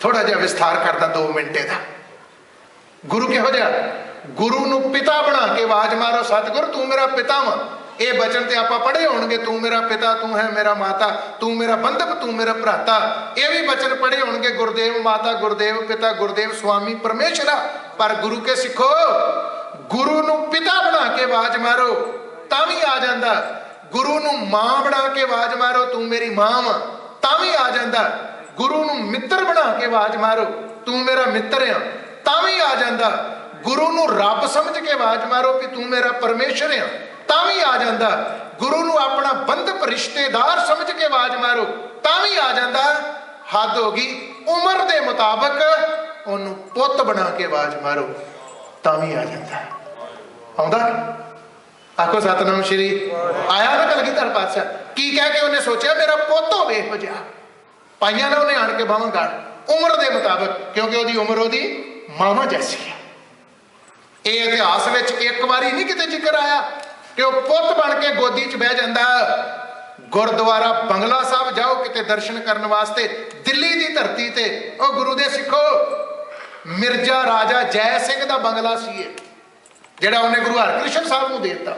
ਥੋੜਾ ਜਿਹਾ ਵਿਸਥਾਰ ਕਰਦਾ 2 ਮਿੰਟੇ ਦਾ। ਗੁਰੂ ਕਿਹੋ ਜਿਹਾ? ਗੁਰੂ ਨੂੰ ਪਿਤਾ ਬਣਾ ਕੇ ਆਵਾਜ਼ ਮਾਰੋ, ਸਤਿਗੁਰ, ਤੂੰ ਮੇਰਾ ਪਿਤਾ ਵਾ। ਇਹ ਬਚਨ ਤੇ ਆਪਾਂ ਪੜ੍ਹੇ ਹੋਣਗੇ, ਤੂੰ ਮੇਰਾ ਪਿਤਾ, ਤੂੰ ਹੈ ਮੇਰਾ ਮਾਤਾ, ਤੂੰ ਮੇਰਾ ਬੰਧਪ ਤੂੰ ਮੇਰਾ ਭਰਾਤਾ। ਇਹ ਵੀ ਬਚਨ ਪੜ੍ਹੇ ਹੋਣਗੇ, ਗੁਰਦੇਵ ਮਾਤਾ, ਗੁਰਦੇਵ ਪਿਤਾ, ਗੁਰਦੇਵ ਸੁਆਮੀ ਪਰਮੇਸ਼ਰਾ। ਪਰ ਗੁਰੂ ਕੇ ਸਿੱਖੋ, ਗੁਰੂ ਨੂੰ ਪਿਤਾ ਬਣਾ ਕੇ ਆਵਾਜ਼ ਮਾਰੋ, ਤਾਂ ਵੀ ਆ ਜਾਂਦਾ। ਗੁਰੂ ਨੂੰ ਮਾਂ ਬਣਾ ਕੇ ਆਵਾਜ਼ ਮਾਰੋ, ਤੂੰ ਮੇਰੀ ਮਾਂ ਵਾ। ਤਾਂ ਵੀ ਆ ਜਾਂਦਾ। ਗੁਰੂ ਨੂੰ ਮਿੱਤਰ ਬਣਾ ਕੇ ਆਵਾਜ਼ ਮਾਰੋ, ਤੂੰ ਮੇਰਾ ਮਿੱਤਰ ਆ, ਤਾਂ ਵੀ ਆ ਜਾਂਦਾ। ਗੁਰੂ ਨੂੰ ਰੱਬ ਸਮਝ ਕੇ ਆਵਾਜ਼ ਮਾਰੋ ਕਿ ਤੂੰ ਮੇਰਾ ਪਰਮੇਸ਼ਰ ਆ, ਤਾਂ ਵੀ ਆ ਜਾਂਦਾ। ਗੁਰੂ ਨੂੰ ਆਪਣਾ ਬੰਧਪ ਰਿਸ਼ਤੇਦਾਰ ਸਮਝ ਕੇ ਆਵਾਜ਼ ਮਾਰੋ, ਤਾਂ ਵੀ ਆ ਜਾਂਦਾ। ਹੱਦ ਹੋ ਗਈ, ਉਮਰ ਦੇ ਮੁਤਾਬਕ ਉਹਨੂੰ ਪੁੱਤ ਬਣਾ ਕੇ ਆਵਾਜ਼ ਮਾਰੋ, ਤਾਂ ਵੀ ਆ ਜਾਂਦਾ। ਆਉਂਦਾ ਆਖੋ ਸਤਨਾਮ ਸ਼੍ਰੀ। ਆਇਆ ਨਾ ਕਲਗੀਧਰ ਪਾਤਸ਼ਾਹ। ਕੀ ਕਹਿ ਕੇ ਉਹਨੇ ਸੋਚਿਆ, ਮੇਰਾ ਪੁੱਤ ਹੋਵੇ ਇਹੋ ਜਿਹਾ। ਪਾਈਆਂ ਨੇ ਉਹਨੇ ਆਣ ਕੇ ਬਾਹਾਂ ਗਾੜ ਉਮਰ ਦੇ ਮੁਤਾਬਕ, ਕਿਉਂਕਿ ਉਹਦੀ ਉਮਰ ਉਹਦੀ ਮਾਵਾ ਜੈਸੀ ਹੈ। ਇਹ ਇਤਿਹਾਸ ਵਿੱਚ ਇੱਕ ਵਾਰੀ ਨਹੀਂ ਕਿਤੇ ਜ਼ਿਕਰ ਆਇਆ ਕਿ ਉਹ ਪੁੱਤ ਬਣ ਕੇ ਗੋਦੀ 'ਚ ਬਹਿ ਜਾਂਦਾ। ਗੁਰਦੁਆਰਾ ਬੰਗਲਾ ਸਾਹਿਬ ਜਾਓ, ਕਿਤੇ ਦਰਸ਼ਨ ਕਰਨ ਵਾਸਤੇ। ਦਿੱਲੀ ਦੀ ਧਰਤੀ ਤੇ, ਉਹ ਗੁਰੂ ਦੇ ਸਿੱਖੋ। ਮਿਰਜ਼ਾ ਰਾਜਾ ਜੈ ਸਿੰਘ ਦਾ ਬੰਗਲਾ ਸੀ ਇਹ, ਜਿਹੜਾ ਉਹਨੇ ਗੁਰੂ ਹਰਕ੍ਰਿਸ਼ਨ ਸਾਹਿਬ ਨੂੰ ਦੇ ਦਿੱਤਾ।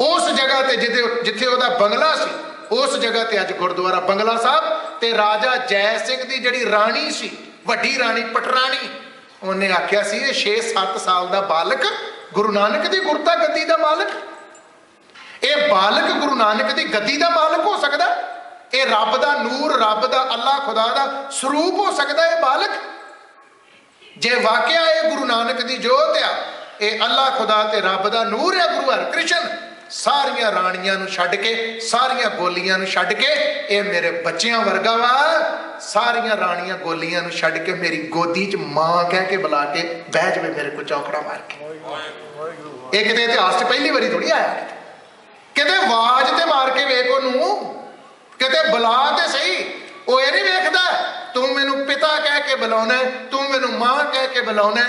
ਉਸ ਜਗ੍ਹਾ ਤੇ ਜਿੱਥੇ ਜਿੱਥੇ ਉਹਦਾ ਬੰਗਲਾ ਸੀ, ਉਸ ਜਗ੍ਹਾ ਤੇ ਅੱਜ ਗੁਰਦੁਆਰਾ ਬੰਗਲਾ ਸਾਹਿਬ ਤੇ ਰਾਜਾ ਜੈ ਸਿੰਘ ਦੀ ਜਿਹੜੀ ਰਾਣੀ ਸੀ, ਵੱਡੀ ਰਾਣੀ ਪਟਰਾਣੀ, ਉਹਨੇ ਆਖਿਆ ਸੀ, ਇਹ 6-7 ਸਾਲ ਦਾ ਬਾਲਕ, ਗੁਰੂ ਨਾਨਕ ਦੀ ਗੁਰਤਾ ਗੱਦੀ ਦਾ ਮਾਲਕ ਇਹ ਬਾਲਕ ਗੁਰੂ ਨਾਨਕ ਦੀ ਗੱਦੀ ਦਾ ਮਾਲਕ ਹੋ ਸਕਦਾ? ਇਹ ਰੱਬ ਦਾ ਨੂਰ, ਰੱਬ ਦਾ ਅੱਲਾ ਖੁਦਾ ਦਾ ਸਰੂਪ ਹੋ ਸਕਦਾ ਇਹ ਬਾਲਕ? ਜੇ ਵਾਕਿਆ ਇਹ ਗੁਰੂ ਨਾਨਕ ਦੀ ਜੋਤ ਆ, ਇਹ ਅੱਲਾ ਖੁਦਾ ਤੇ ਰੱਬ ਦਾ ਨੂਰ ਆ ਗੁਰੂ ਹਰਿਕ੍ਰਿਸ਼ਨ ਸਾਰੀਆਂ ਰਾਣੀਆਂ ਨੂੰ ਛੱਡ ਕੇ, ਸਾਰੀਆਂ ਗੋਲੀਆਂ ਨੂੰ ਛੱਡ ਕੇ, ਇਹ ਮੇਰੇ ਬੱਚਿਆਂ ਵਰਗਾ ਵਾ। ਸਾਰੀਆਂ ਰਾਣੀਆਂ ਗੋਲੀਆਂ ਨੂੰ ਛੱਡ ਕੇ ਮੇਰੀ ਗੋਦੀ 'ਚ ਮਾਂ ਕਹਿ ਕੇ ਬੁਲਾ ਕੇ ਬਹਿ ਜਾਵੇ ਮੇਰੇ ਕੋਲ ਚੌਕੜਾ ਮਾਰ ਕੇ। ਇਹ ਕਿਤੇ ਇਤਿਹਾਸ 'ਚ ਪਹਿਲੀ ਵਾਰੀ ਥੋੜੀ ਆਇਆ ਕਿਤੇ ਆਵਾਜ਼ ਤੇ ਮਾਰ ਕੇ ਵੇਖ ਉਹਨੂੰ, ਕਿਤੇ ਬੁਲਾ ਤੇ ਸਹੀ, ਉਹ ਇਹ ਨਹੀਂ ਵੇਖਦਾ ਤੂੰ ਮੈਨੂੰ ਪਿਤਾ ਕਹਿ ਕੇ ਬੁਲਾਉਣਾ ਤੂੰ ਮੈਨੂੰ ਮਾਂ ਕਹਿ ਕੇ ਬੁਲਾਉਣਾ ਹੈ।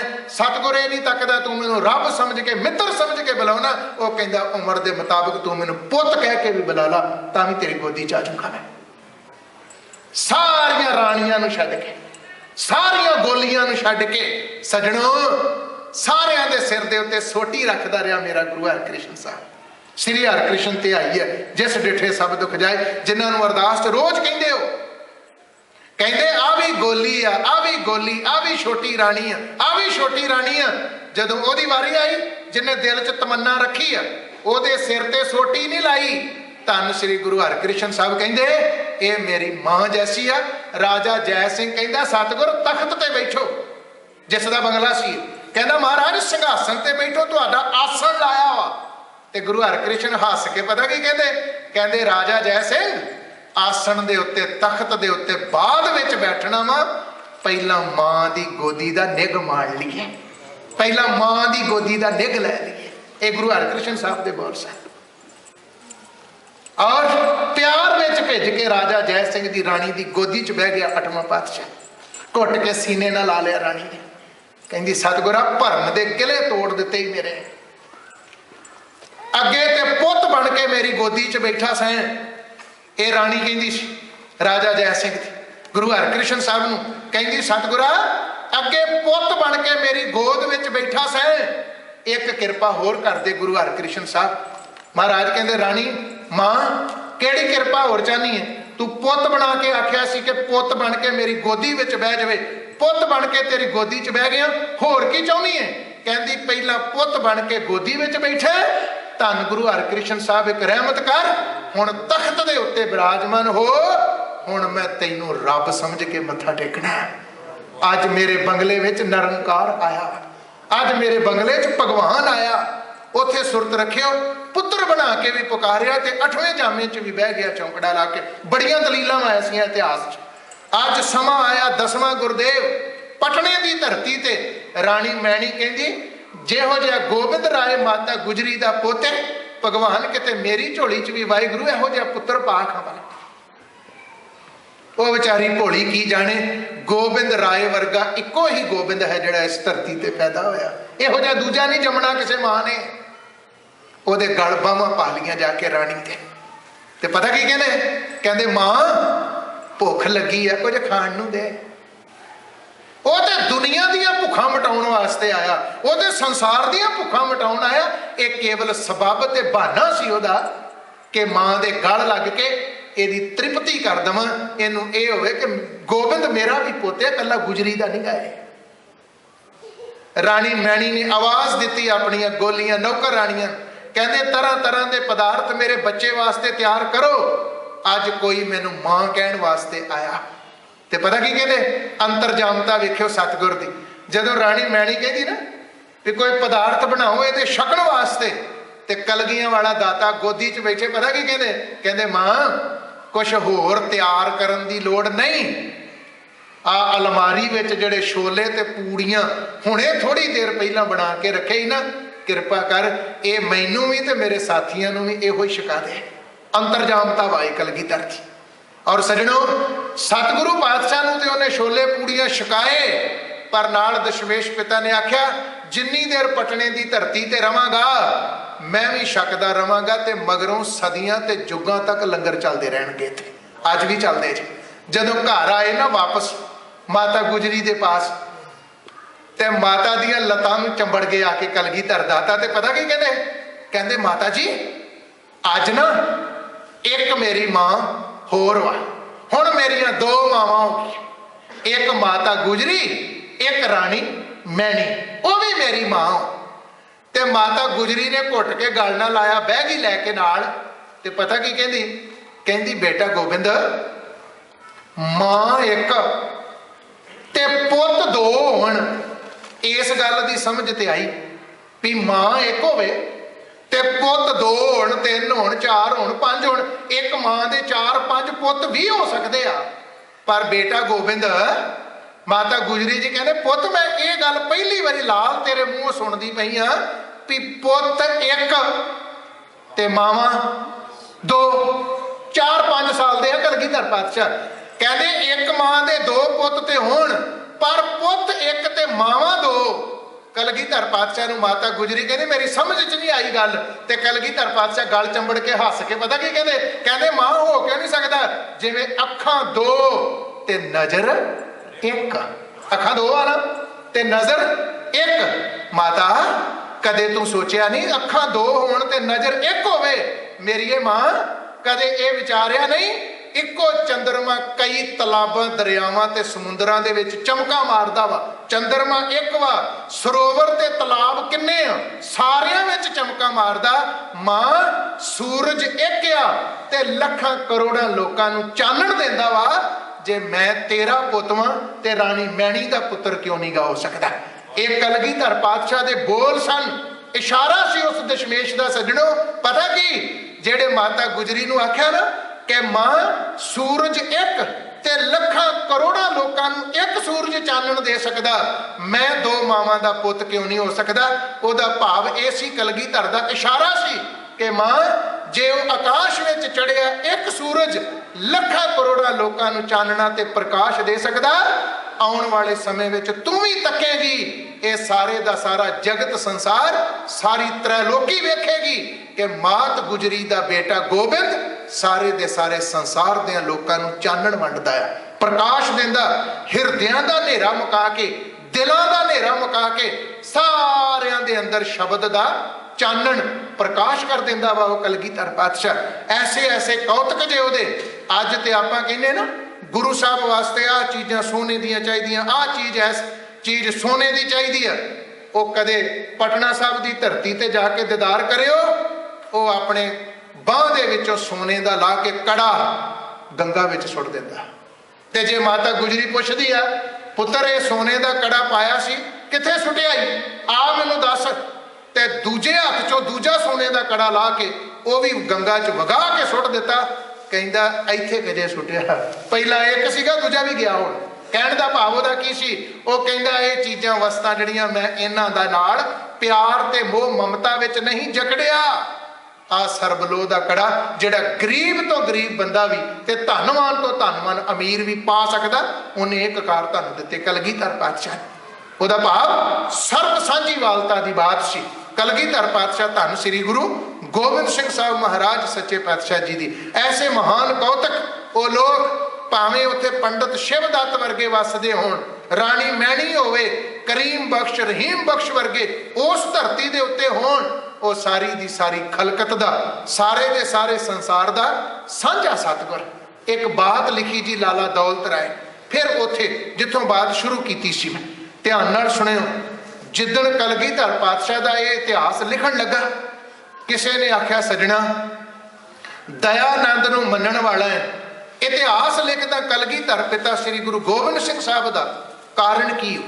ਇਹ ਨਹੀਂ ਤੱਕਦਾ ਤੂੰ ਮੈਨੂੰ ਰੱਬ ਸਮਝ ਕੇ, ਮਿੱਤਰ ਸਮਝ ਕੇ ਬੁਲਾਉਣਾ ਉਹ ਕਹਿੰਦਾ, ਉਮਰ ਦੇ ਮੁਤਾਬਕ ਤੂੰ ਮੈਨੂੰ ਪੁੱਤ ਕਹਿ ਕੇ ਵੀ ਬੁਲਾ ਲਾ, ਤਾਂ ਵੀ ਤੇਰੀ ਗੋਦੀ ਚ ਆ ਜਾਊਂਗਾ ਮੈਂ ਸਾਰੀਆਂ ਰਾਣੀਆਂ ਨੂੰ ਛੱਡ ਕੇ, ਸਾਰੀਆਂ ਗੋਲੀਆਂ ਨੂੰ ਛੱਡ ਕੇ, ਸਜਣੋ, ਸਾਰਿਆਂ ਦੇ ਸਿਰ ਦੇ ਉੱਤੇ ਸੋਟੀ ਰੱਖਦਾ ਰਿਹਾ ਮੇਰਾ ਗੁਰੂ ਹਰਕ੍ਰਿਸ਼ਨ ਸਾਹਿਬ ਸ੍ਰੀ ਹਰਕ੍ਰਿਸ਼ਨ ਤੇ ਆਈ ਹੈ, ਜਿਸ ਡਿਠੇ ਸਭ ਦੁਖ ਜਾਏ, ਜਿਨ੍ਹਾਂ ਨੂੰ ਅਰਦਾਸ ਚ ਰੋਜ਼ ਕਹਿੰਦੇ ਹੋ ਕਹਿੰਦੇ ਆ ਵੀ ਗੋਲੀ ਆ ਆ ਵੀ ਗੋਲੀ ਆ ਵੀ ਛੋਟੀ ਰਾਣੀ ਆ ਆ ਵੀ ਛੋਟੀ ਰਾਣੀ ਆ। ਜਦੋਂ ਉਹਦੀ ਵਾਰੀ ਆਈ, ਜਿਨੇ ਦਿਲ 'ਚ ਤਮੰਨਾ ਰੱਖੀ ਆ, ਉਹਦੇ ਸਿਰ ਤੇ ਸੋਟੀ ਨਹੀਂ ਲਾਈ, ਧੰਨ ਸ੍ਰੀ ਗੁਰੂ ਹਰਕ੍ਰਿਸ਼ਨ ਸਾਹਿਬ ਕਹਿੰਦੇ, ਇਹ ਮੇਰੀ ਮਾਂ ਜੈਸੀ ਆ, ਰਾਜਾ ਜੈ ਸਿੰਘ ਕਹਿੰਦਾ, ਸਤਿਗੁਰ ਤਖਤ ਤੇ ਬੈਠੋ। ਜਿਸ ਦਾ ਬੰਗਲਾ ਸੀ। ਕਹਿੰਦਾ, ਮਹਾਰਾਜ, ਸਿੰਘਾਸਨ ਤੇ ਬੈਠੋ, ਤੁਹਾਡਾ ਆਸਣ ਲਾਇਆ ਵਾ। ਤੇ ਗੁਰੂ ਹਰਕ੍ਰਿਸ਼ਨ ਹੱਸ ਕੇ ਪਤਾ ਕੀ ਕਹਿੰਦੇ? ਕਹਿੰਦੇ, ਰਾਜਾ ਜੈ ਸਿੰਘ ਆਸਣ ਦੇ ਉੱਤੇ, ਤਖਤ ਦੇ ਉੱਤੇ ਬਾਅਦ ਵਿੱਚ ਬੈਠਣਾ ਵਾ, ਪਹਿਲਾਂ ਮਾਂ ਦੀ ਗੋਦੀ ਦਾ ਨਿਗ ਮਾਣ ਲਈਏ। ਪਹਿਲਾਂ ਮਾਂ ਦੀ ਗੋਦੀ ਦਾ ਨਿਗ ਲੈ ਲਈਏ। ਇਹ ਗੁਰੂ ਹਰਕ੍ਰਿਸ਼ਨ ਸਾਹਿਬ ਦੇ ਬੋਲ ਸਨ। ਔਰ ਪਿਆਰ ਵਿੱਚ ਭਿੱਜ ਕੇ ਰਾਜਾ ਜੈ ਸਿੰਘ ਦੀ ਰਾਣੀ ਦੀ ਗੋਦੀ 'ਚ ਬਹਿ ਗਿਆ ਅਠਵਾਂ ਪਾਤਸ਼ਾਹ। ਘੁੱਟ ਕੇ ਸੀਨੇ ਨਾਲ ਲਾ ਲਿਆ ਰਾਣੀ ਨੇ। ਕਹਿੰਦੀ, ਸਤਿਗੁਰਾ ਭਰਮ ਦੇ ਕਿਲੇ ਤੋੜ ਦਿੱਤੇ ਹੀ ਮੇਰੇ। ਅੱਗੇ ਤੇ ਪੁੱਤ ਬਣ ਕੇ ਮੇਰੀ ਗੋਦੀ 'ਚ ਬੈਠਾ ਸੈਂ। ਇਹ ਰਾਣੀ ਕਹਿੰਦੀ ਸੀ, ਰਾਜਾ ਜੈ ਸਿੰਘ ਦੀ। ਗੁਰੂ ਹਰਕ੍ਰਿਸ਼ਨ ਸਾਹਿਬ ਨੂੰ ਕਹਿੰਦੀ, ਸਤਿਗੁਰਾ, ਅੱਗੇ ਪੁੱਤ ਬਣ ਕੇ ਮੇਰੀ ਗੋਦ ਵਿੱਚ ਬੈਠਾ ਸੈਂ। ਇੱਕ ਕਿਰਪਾ ਹੋਰ ਕਰ ਦੇ ਗੁਰੂ ਹਰਕ੍ਰਿਸ਼ਨ ਸਾਹਿਬ। ਮਹਾਰਾਜ ਕਹਿੰਦੇ, ਰਾਣੀ, ਮਾਂ, ਕਿਹੜੀ ਕਿਰਪਾ ਹੋਰ ਚਾਹਨੀ ਹੈ ਤੂੰ ਪੁੱਤ ਬਣਾ ਕੇ ਆਖਿਆ ਸੀ ਕਿ ਪੁੱਤ ਬਣ ਕੇ ਮੇਰੀ ਗੋਦੀ ਵਿੱਚ ਬਹਿ ਜਾਵੇ। ਪੁੱਤ ਬਣ ਕੇ ਤੇਰੀ ਗੋਦੀ 'ਚ ਬਹਿ ਗਿਆ। ਹੋਰ ਕੀ ਚਾਹੁੰਦੀ ਹੈ ਕਹਿੰਦੀ, ਪਹਿਲਾਂ ਪੁੱਤ ਬਣ ਕੇ ਗੋਦੀ ਵਿੱਚ ਬੈਠਾ। ਧੰਨ ਗੁਰੂ ਹਰਿਕ੍ਰਿਸ਼ਨ ਸਾਹਿਬ, ਇੱਕ ਰਹਿਮਤ ਕਰ, ਹੁਣ ਤਖਤ ਦੇ ਉੱਤੇ ਬਿਰਾਜਮਾਨ ਹੋ, ਹੁਣ ਮੈਂ ਤੈਨੂੰ ਰੱਬ ਸਮਝ ਕੇ ਮੱਥਾ ਟੇਕਣਾ ਅੱਜ ਮੇਰੇ ਬੰਗਲੇ ਵਿੱਚ ਨਿਰੰਕਾਰ ਆਇਆ। ਅੱਜ ਮੇਰੇ ਬੰਗਲੇ 'ਚ ਭਗਵਾਨ ਆਇਆ। ਉੱਥੇ ਸੁਰਤ ਰੱਖਿਓ, ਪੁੱਤਰ ਬਣਾ ਕੇ ਵੀ ਪੁਕਾਰਿਆ ਤੇ ਅਠਵੇਂ ਜਾਮੇ 'ਚ ਵੀ ਬਹਿ ਗਿਆ ਚੌਂਕੜਾ ਲਾ ਕੇ। ਬੜੀਆਂ ਦਲੀਲਾਂ ਐਸੀਆਂ ਇਤਿਹਾਸ 'ਚ। ਅੱਜ ਸਮਾਂ ਆਇਆ ਦਸਵਾਂ ਗੁਰਦੇਵ। ਪਟਨੇ ਦੀ ਧਰਤੀ ਤੇ ਰਾਣੀ ਮੈਣੀ ਕਹਿੰਦੀ ਜਿਹੋ ਜਿਹਾ ਗੋਬਿੰਦ ਰਾਏ ਮਾਤਾ ਗੁਜਰੀ ਦਾ ਪੋਤੇ ਭਗਵਾਨ ਕਿਤੇ ਮੇਰੀ ਝੋਲੀ 'ਚ ਵੀ ਵਾਹਿਗੁਰੂ ਇਹੋ ਜਿਹਾ ਪੁੱਤਰ ਪਾ ਖਾਵਲ ਉਹ ਵਿਚਾਰੀ ਭੋਲੀ ਕੀ ਜਾਣੇ? ਗੋਬਿੰਦ ਰਾਏ ਵਰਗਾ ਇੱਕੋ ਹੀ ਗੋਬਿੰਦ ਹੈ ਜਿਹੜਾ ਇਸ ਧਰਤੀ ਤੇ ਪੈਦਾ ਹੋਇਆ। ਇਹੋ ਜਿਹਾ ਦੂਜਾ ਨਹੀਂ ਜੰਮਣਾ ਕਿਸੇ ਮਾਂ ਨੇ। ਉਹਦੇ ਗਲ ਬਾਹਾਂ ਪਾ ਲੀਆਂ ਜਾ ਕੇ ਰਾਣੀ ਤੇ। ਤੇ ਪਤਾ ਕੀ ਕਹਿੰਦੇ? ਕਹਿੰਦੇ, ਮਾਂ, ਭੁੱਖ ਲੱਗੀ ਆ, ਕੁਝ ਖਾਣ ਨੂੰ ਦੇ। ਉਹ ਤੇ ਦੁਨੀਆ ਦੀਆਂ ਭੁੱਖਾਂ ਮਿਟਾਉਣ ਵਾਸਤੇ ਆਇਆ। ਉਹ ਤੇ ਸੰਸਾਰ ਦੀਆਂ ਭੁੱਖਾਂ ਮਿਟਾਉਣ ਆਇਆ। ਇਹ ਕੇਵਲ ਸਬਬ ਤੇ ਬਹਾਨਾ ਸੀ ਉਹਦਾ ਕਿ ਮਾਂ ਦੇ ਗਲ ਲੱਗ ਕੇ ਇਹਦੀ ਤ੍ਰਿਪਤੀ ਕਰ ਦਵਾਂ। ਇਹਨੂੰ ਇਹ ਹੋਵੇ ਕਿ ਗੋਬਿੰਦ ਮੇਰਾ ਵੀ ਪੋਤਿਆ ਹੈ ਕੱਲਾ ਗੁਜਰੀ ਦਾ ਨਹੀਂ ਗਾਏ। ਰਾਣੀ ਮੈਣੀ ਨੇ ਆਵਾਜ਼ ਦਿੱਤੀ ਆਪਣੀਆਂ ਗੋਲੀਆਂ, ਨੌਕਰ ਰਾਣੀਆਂ। ਕਹਿੰਦੇ, ਤਰ੍ਹਾਂ ਤਰ੍ਹਾਂ ਦੇ ਪਦਾਰਥ ਮੇਰੇ ਬੱਚੇ ਵਾਸਤੇ ਤਿਆਰ ਕਰੋ। ਅੱਜ ਕੋਈ ਮੈਨੂੰ ਮਾਂ ਕਹਿਣ ਵਾਸਤੇ ਆਇਆ। ਤੇ ਪਤਾ ਕੀ ਕਹਿੰਦੇ? ਅੰਤਰਜਾਮਤਾ ਵੇਖਿਓ ਸਤਿਗੁਰ ਦੀ। ਜਦੋਂ ਰਾਣੀ ਮੈਣੀ ਕਹਿੰਦੀ ਨਾ ਵੀ ਕੋਈ ਪਦਾਰਥ ਬਣਾਓ ਇਹਦੇ ਛਕਣ ਵਾਸਤੇ, ਤੇ ਕਲਗੀਆਂ ਵਾਲਾ ਦਾਤਾ ਗੋਦੀ 'ਚ ਬੈਠੇ, ਪਤਾ ਕੀ ਕਹਿੰਦੇ? ਕਹਿੰਦੇ, ਮਾਂ ਕੁਝ ਹੋਰ ਤਿਆਰ ਕਰਨ ਦੀ ਲੋੜ ਨਹੀਂ। ਆ ਅਲਮਾਰੀ ਵਿੱਚ ਜਿਹੜੇ ਛੋਲੇ ਤੇ ਪੂੜੀਆਂ ਹੁਣੇ ਥੋੜੀ ਦੇਰ ਪਹਿਲਾਂ ਬਣਾ ਕੇ ਰੱਖੇ ਹੀ ਨਾ, ਕਿਰਪਾ ਕਰ, ਇਹ ਮੈਨੂੰ ਵੀ ਤੇ ਮੇਰੇ ਸਾਥੀਆਂ ਨੂੰ ਵੀ ਇਹੋ ਹੀ ਛਕਾ ਦੇ। ਅੰਤਰਜਾਮਤਾ ਵਾਏ ਕਲਗੀ ਧਰਤੀ। ਔਰ ਸਜਣੋ, ਸਤਿਗੁਰੂ ਪਾਤਸ਼ਾਹ ਨੂੰ ਤੇ ਉਹਨੇ ਛੋਲੇ ਪੂੜੀਆਂ ਛਕਾਏ, ਪਰ ਨਾਲ ਦਸ਼ਮੇਸ਼ ਪਿਤਾ ਨੇ ਆਖਿਆ, ਜਿੰਨੀ ਦੇਰ ਪਟਣੇ ਦੀ ਧਰਤੀ ਤੇ ਰਵਾਂਗਾ, ਮੈਂ ਵੀ ਛਕਦਾ ਰਵਾਂਗਾ ਤੇ ਮਗਰੋਂ ਸਦੀਆਂ ਤੇ ਜੁਗਾਂ ਤੱਕ ਲੰਗਰ ਚੱਲਦੇ ਰਹਿਣਗੇ ਇੱਥੇ। ਅੱਜ ਵੀ ਚੱਲਦੇ ਜੀ। ਜਦੋਂ ਘਰ ਆਏ ਨਾ ਵਾਪਸ, ਮਾਤਾ ਗੁਜਰੀ ਦੇ ਪਾਸ, ਤੇ ਮਾਤਾ ਦੀਆਂ ਲੱਤਾਂ ਨੂੰ ਚੰਬੜ ਕੇ ਆ ਕੇ ਕਲਗੀ ਧਰਦਾਤਾ ਤੇ ਪਤਾ ਕੀ ਕਹਿੰਦੇ? ਕਹਿੰਦੇ, ਮਾਤਾ ਜੀ, ਅੱਜ ਨਾ ਇੱਕ ਮੇਰੀ ਮਾਂ ਹੋਰ ਵਾ। ਹੁਣ ਮੇਰੀਆਂ ਦੋ ਮਾਵਾਂ ਹੋ ਗਈਆਂ। ਇੱਕ ਮਾਤਾ ਗੁਜਰੀ, ਇੱਕ ਰਾਣੀ ਮੈਣੀ। ਉਹ ਵੀ ਮੇਰੀ ਮਾਂ ਤੇ ਮਾਤਾ ਗੁਜਰੀ ਨੇ ਘੁੱਟ ਕੇ ਗਲ ਨਾਲ ਲਾਇਆ, ਬਹਿ ਗਈ ਲੈ ਕੇ ਨਾਲ। ਤੇ ਪਤਾ ਕੀ ਕਹਿੰਦੀ? ਕਹਿੰਦੀ, ਬੇਟਾ ਗੋਬਿੰਦ, ਮਾਂ ਇੱਕ ਤੇ ਪੁੱਤ ਦੋ ਹੋਣ। ਇਸ ਗੱਲ ਦੀ ਸਮਝ ਤੇ ਆਈ ਵੀ ਮਾਂ ਇੱਕ ਹੋਵੇ। ਤੇ ਪੁੱਤ ਦੋ ਹੋਣ, ਤਿੰਨ ਹੋਣ, ਚਾਰ ਹੋਣ, ਪੰਜ ਹੋਣ, ਇੱਕ ਮਾਂ ਦੇ ਚਾਰ, ਪੰਜ ਪੁੱਤ ਵੀ ਹੋ ਸਕਦੇ ਆ। ਪਰ ਬੇਟਾ ਗੋਬਿੰਦ, ਮਾਤਾ ਗੁਜਰੀ ਜੀ ਕਹਿੰਦੇ, ਪੁੱਤ, ਮੈਂ ਇਹ ਗੱਲ ਪਹਿਲੀ ਵਾਰੀ ਲਾਲ ਤੇਰੇ ਮੂੰਹੋਂ ਸੁਣਦੀ ਪਈ ਆ ਵੀ ਪੁੱਤ ਇੱਕ ਤੇ ਮਾਵਾਂ ਦੋ, ਚਾਰ, ਪੰਜ ਸਾਲ ਦੇ ਆ ਕਲਗੀਧਰ ਪਾਤਸ਼ਾਹ। ਕਹਿੰਦੇ ਇੱਕ ਮਾਂ ਦੇ ਦੋ ਪੁੱਤ ਤੇ ਹੋਣ, ਪਰ ਪੁੱਤ ਇੱਕ ਤੇ ਮਾਵਾਂ ਦੋ। ਕਲਗੀਧਰ ਪਾਤਸ਼ਾਹ ਨੂੰ ਮਾਤਾ ਗੁਜਰੀ ਕਹਿੰਦੇ, ਮੇਰੀ ਸਮਝ 'ਚ ਨਹੀਂ ਆਈ ਗੱਲ। ਤੇ ਕਲਗੀਧਰ ਪਾਤਸ਼ਾਹ ਗਲ ਚੰਬੜ ਕੇ ਹੱਸ ਕੇ, ਪਤਾ ਕੀ ਕਹਿੰਦੇ? ਕਹਿੰਦੇ, ਮਾਂ, ਹੋ ਕਿਉਂ ਨਹੀਂ ਸਕਦਾ? ਜਿਵੇਂ ਅੱਖਾਂ ਦੋ ਤੇ ਨਜ਼ਰ ਇੱਕ। ਅੱਖਾਂ ਦੋ ਆ ਨਾ, ਤੇ ਨਜ਼ਰ ਇੱਕ। ਮਾਤਾ, ਕਦੇ ਤੂੰ ਸੋਚਿਆ ਨਹੀਂ, ਅੱਖਾਂ ਦੋ ਹੋਣ ਤੇ ਨਜ਼ਰ ਇੱਕ ਹੋਵੇ? ਮੇਰੀ ਇਹ ਮਾਂ, ਕਦੇ ਇਹ ਵਿਚਾਰਿਆ ਨਹੀਂ ਇੱਕੋ ਚੰਦਰਮਾ ਕਈ ਤਲਾਬਾਂ, ਦਰਿਆਵਾਂ ਤੇ ਸਮੁੰਦਰਾਂ ਦੇ ਵਿੱਚ ਚਮਕਾ ਮਾਰਦਾ ਵਾ। ਚੰਦਰਮਾ ਇੱਕ ਵਾ, ਸਰੋਵਰ ਤੇ ਤਲਾਬ ਕਿੰਨੇ ਆ? ਸਾਰਿਆਂ ਵਿੱਚ ਚਮਕਾ ਮਾਰਦਾ। ਮਾਂ, ਸੂਰਜ ਇੱਕ ਆ ਤੇ ਲੱਖਾਂ ਕਰੋੜਾਂ ਲੋਕਾਂ ਨੂੰ ਚਾਨਣ ਦਿੰਦਾ ਵਾ। ਜੇ ਮੈਂ ਤੇਰਾ ਪੁੱਤ ਵਾਂ ਤੇ ਰਾਣੀ ਮੈਣੀ ਦਾ ਪੁੱਤਰ ਕਿਉਂ ਨਹੀਂ ਗਾ ਹੋ ਸਕਦਾ? ਇਹ ਕਲਗੀਧਰ ਪਾਤਸ਼ਾਹ ਦੇ ਬੋਲ ਸਨ। ਇਸ਼ਾਰਾ ਸੀ ਉਸ ਦਸ਼ਮੇਸ਼ ਦਾ ਸੱਜਣੋ। ਪਤਾ ਕੀ? ਜਿਹੜੇ ਮਾਤਾ ਗੁਜਰੀ ਨੂੰ ਆਖਿਆ ਨਾ ਕਿ ਮਾਂ ਸੂਰਜ ਇੱਕ ਤੇ ਲੱਖਾਂ ਕਰੋੜਾਂ ਲੋਕਾਂ ਨੂੰ ਇੱਕ ਸੂਰਜ ਚਾਨਣ ਦੇ ਸਕਦਾ। ਮੈਂ ਦੋ ਮਾਵਾਂ ਦਾ ਪੁੱਤ ਕਿਉਂ ਨਹੀਂ ਹੋ ਸਕਦਾ? ਉਹਦਾ ਭਾਵ ਇਹ ਸੀ, ਕਲਗੀਧਰ ਦਾ ਇਸ਼ਾਰਾ ਸੀ ਕਿ ਮਾਂ, ਜੇ ਉਹ ਆਕਾਸ਼ ਵਿੱਚ ਚੜਿਆ ਇੱਕ ਸੂਰਜ ਲੱਖਾਂ ਕਰੋੜਾਂ ਲੋਕਾਂ ਨੂੰ ਚਾਨਣਾ ਤੇ ਪ੍ਰਕਾਸ਼ ਦੇ ਸਕਦਾ, ਆਉਣ ਵਾਲੇ ਸਮੇਂ ਵਿੱਚ ਤੂੰ ਵੀ ਤੱਕੇਗੀ। ਇਹ ਸਾਰੇ ਦਾ ਸਾਰਾ ਜਗਤ ਸੰਸਾਰ ਸਾਰੀ ਤ੍ਰੈਲੋਕੀ ਵੇਖੇਗੀ ਕਿ ਮਾਤ ਗੁਜਰੀ ਦਾ ਬੇਟਾ ਗੋਬਿੰਦ ਸਾਰੇ ਦੇ ਸਾਰੇ ਸੰਸਾਰ ਦੇ ਲੋਕਾਂ ਨੂੰ ਚਾਨਣ ਵੰਡਦਾ ਹੈ ਪ੍ਰਕਾਸ਼ ਦਿੰਦਾ, ਹਿਰਦਿਆਂ ਦਾ ਹਨੇਰਾ ਮੁਕਾ ਕੇ, ਦਿਲਾਂ ਦਾ ਹਨੇਰਾ ਮੁਕਾ ਕੇ, ਸਾਰਿਆਂ ਦੇ ਅੰਦਰ ਸ਼ਬਦ ਦਾ ਚਾਨਣ ਪ੍ਰਕਾਸ਼ ਕਰ ਦਿੰਦਾ ਵਾ ਉਹ ਕਲਗੀਧਰ ਪਾਤਸ਼ਾਹ। ਐਸੇ ਐਸੇ ਕੌਤਕ ਜੇ ਉਹਦੇ। ਅੱਜ ਤੇ ਆਪਾਂ ਕਹਿੰਦੇ ਨਾ, ਗੁਰੂ ਸਾਹਿਬ ਵਾਸਤੇ ਆ ਚੀਜ਼ਾਂ ਸੋਨੇ ਦੀਆਂ ਚਾਹੀਦੀਆਂ ਆ ਚੀਜ਼ ਐਸ ਚੀਜ਼ ਸੋਨੇ ਦੀ ਚਾਹੀਦੀ ਆ। ਉਹ ਕਦੇ ਪਟਨਾ ਸਾਹਿਬ ਦੀ ਧਰਤੀ ਤੇ ਜਾ ਕੇ ਦੀਦਾਰ ਕਰਿਓ, ਉਹ ਆਪਣੇ ਬਾਹ ਦੇ ਵਿੱਚੋਂ ਸੋਨੇ ਦਾ ਲਾ ਕੇ ਕੜਾ ਗੰਗਾ ਵਿੱਚ ਸੁੱਟ ਦਿੰਦਾ। ਤੇ ਜੇ ਮਾਤਾ ਗੁਜਰੀ ਪੁੱਛਦੀ ਆ, ਪੁੱਤਰ, ਇਹ ਸੋਨੇ ਦਾ ਕੜਾ ਪਾਇਆ ਸੀ? ਕਿੱਥੇ ਸੁੱਟਿਆ ਈ? ਆ ਮੈਨੂੰ ਦੱਸ। ਤੇ ਦੂਜੇ ਹੱਥ ਚੋਂ ਦੂਜਾ ਸੋਨੇ ਦਾ ਕੜਾ ਲਾ ਕੇ ਉਹ ਵੀ ਗੰਗਾ 'ਚ ਵਗਾ ਕੇ ਸੁੱਟ ਦਿੱਤਾ। ਕਹਿੰਦਾ, ਇੱਥੇ ਕਦੇ ਸੁੱਟਿਆ। ਪਹਿਲਾਂ ਇੱਕ ਸੀਗਾ, ਦੂਜਾ ਵੀ ਗਿਆ ਹੁਣ। ਕਹਿਣ ਦਾ ਭਾਵ ਉਹਦਾ ਕੀ ਸੀ? ਉਹ ਕਹਿੰਦਾ, ਇਹ ਚੀਜ਼ਾਂ, ਵਸਤਾਂ ਜਿਹੜੀਆਂ ਮੈਂ ਇਹਨਾਂ ਦਾ ਨਾਲ ਪਿਆਰ ਤੇ ਮੋਹ ਮਮਤਾ ਵਿੱਚ ਨਹੀਂ ਜਕੜਿਆ। ਆ ਸਰਬਲੋ ਦਾ ਕੜਾ, ਜਿਹੜਾ ਗਰੀਬ ਤੋਂ ਗਰੀਬ ਬੰਦਾ ਵੀ ਤੇ ਧਨਵਾਨ ਤੋਂ ਧਨਵਾਨ ਅਮੀਰ ਵੀ ਪਾ ਸਕਦਾ, ਉਹਨੇ ਇੱਕ ਕਾਰ ਤੁਹਾਨੂੰ ਦਿੱਤੇ, ਕਲਗੀਧਰ ਪਾਤਸ਼ਾਹ ਉਹਦਾ ਭਾਵ ਸਰਬ ਸਾਂਝੀ ਵਾਲਤਾ ਦੀ ਬਾਤ ਸੀ ਕਲਗੀਧਰ ਪਾਤਸ਼ਾਹ ਧੰਨ ਸ੍ਰੀ ਗੁਰੂ ਗੋਬਿੰਦ ਸਿੰਘ ਸਾਹਿਬ ਮਹਾਰਾਜ ਸੱਚੇ ਪਾਤਸ਼ਾਹ ਜੀ ਦੀ। ਐਸੇ ਮਹਾਨ ਕੌਤਕ, ਉਹ ਲੋਕ ਭਾਵੇਂ ਉੱਥੇ ਪੰਡਤ ਸ਼ਿਵਦੱਤ ਵਰਗੇ ਵੱਸਦੇ ਹੋਣ, ਰਾਣੀ ਮੈਣੀ ਹੋਵੇ, ਕਰੀਮ ਬਖਸ਼, ਰਹੀਮ ਬਖਸ਼ ਵਰਗੇ ਉਸ ਧਰਤੀ ਦੇ ਉੱਤੇ ਹੋਣ ਉਹ ਸਾਰੀ ਦੀ ਸਾਰੀ ਖਲਕਤ ਦਾ, ਸਾਰੇ ਦੇ ਸਾਰੇ ਸੰਸਾਰ ਦਾ ਸਾਂਝਾ ਸਤਿਗੁਰ। ਇੱਕ ਬਾਤ ਲਿਖੀ ਜੀ ਲਾਲਾ ਦੌਲਤ ਰਾਏ, ਫਿਰ ਉੱਥੇ ਜਿੱਥੋਂ ਬਾਤ ਸ਼ੁਰੂ ਕੀਤੀ ਸੀ ਮੈਂ। ਧਿਆਨ ਨਾਲ ਸੁਣਿਓ, ਜਿੱਦਣ ਕਲਗੀਧਰ ਪਾਤਸ਼ਾਹ ਦਾ ਇਹ ਇਤਿਹਾਸ ਲਿਖਣ ਲੱਗਾ, ਕਿਸੇ ਨੇ ਆਖਿਆ, ਸਜਣਾ, ਦਇਆਨੰਦ ਨੂੰ ਮੰਨਣ ਵਾਲਾ ਹੈ। ਇਤਿਹਾਸ ਲਿਖਦਾ ਕਲਗੀਧਰ ਪਿਤਾ ਸ੍ਰੀ ਗੁਰੂ ਗੋਬਿੰਦ ਸਿੰਘ ਸਾਹਿਬ ਦਾ ਕਾਰਨ ਕੀ ਹੋ?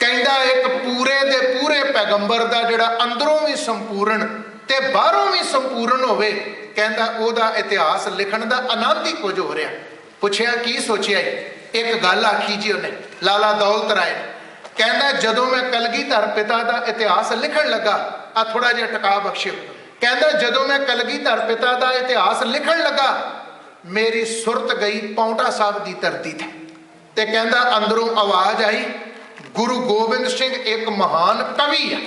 ਕਹਿੰਦਾ ਇੱਕ ਪੂਰੇ ਦੇ ਪੂਰੇ ਪੈਗੰਬਰ ਦਾ ਜਿਹੜਾ ਅੰਦਰੋਂ ਵੀ ਸੰਪੂਰਨ ਤੇ ਬਾਹਰੋਂ ਵੀ ਸੰਪੂਰਨ ਹੋਵੇ, ਕਹਿੰਦਾ ਉਹਦਾ ਇਤਿਹਾਸ ਲਿਖਣ ਦਾ ਆਨੰਦ ਹੀ ਕੁਝ ਹੋ ਰਿਹਾ। ਪੁੱਛਿਆ, ਕੀ ਸੋਚਿਆ ਇੱਕ ਗੱਲ ਆਖੀ ਜੀ ਉਹਨੇ, ਲਾਲਾ ਦੌਲਤ ਰਾਏ। ਕਹਿੰਦਾ, ਜਦੋਂ ਮੈਂ ਕਲਗੀਧਰ ਪਿਤਾ ਦਾ ਇਤਿਹਾਸ ਲਿਖਣ ਲੱਗਾ ਆ ਥੋੜਾ ਜਿਹਾ ਟਿਕਾ ਬਖਸ਼ਿਓ। ਕਹਿੰਦਾ, ਜਦੋਂ ਮੈਂ ਕਲਗੀਧਰ ਪਿਤਾ ਦਾ ਇਤਿਹਾਸ ਲਿਖਣ ਲੱਗਾ, ਮੇਰੀ ਸੁਰਤ ਗਈ ਪੌਂਟਾ ਸਾਹਿਬ ਦੀ ਧਰਤੀ ਤੇ। ਤੇ ਕਹਿੰਦਾ, ਅੰਦਰੋਂ ਆਵਾਜ਼ ਆਈ ਗੁਰੂ ਗੋਬਿੰਦ ਸਿੰਘ ਇੱਕ ਮਹਾਨ ਕਵੀ ਆ।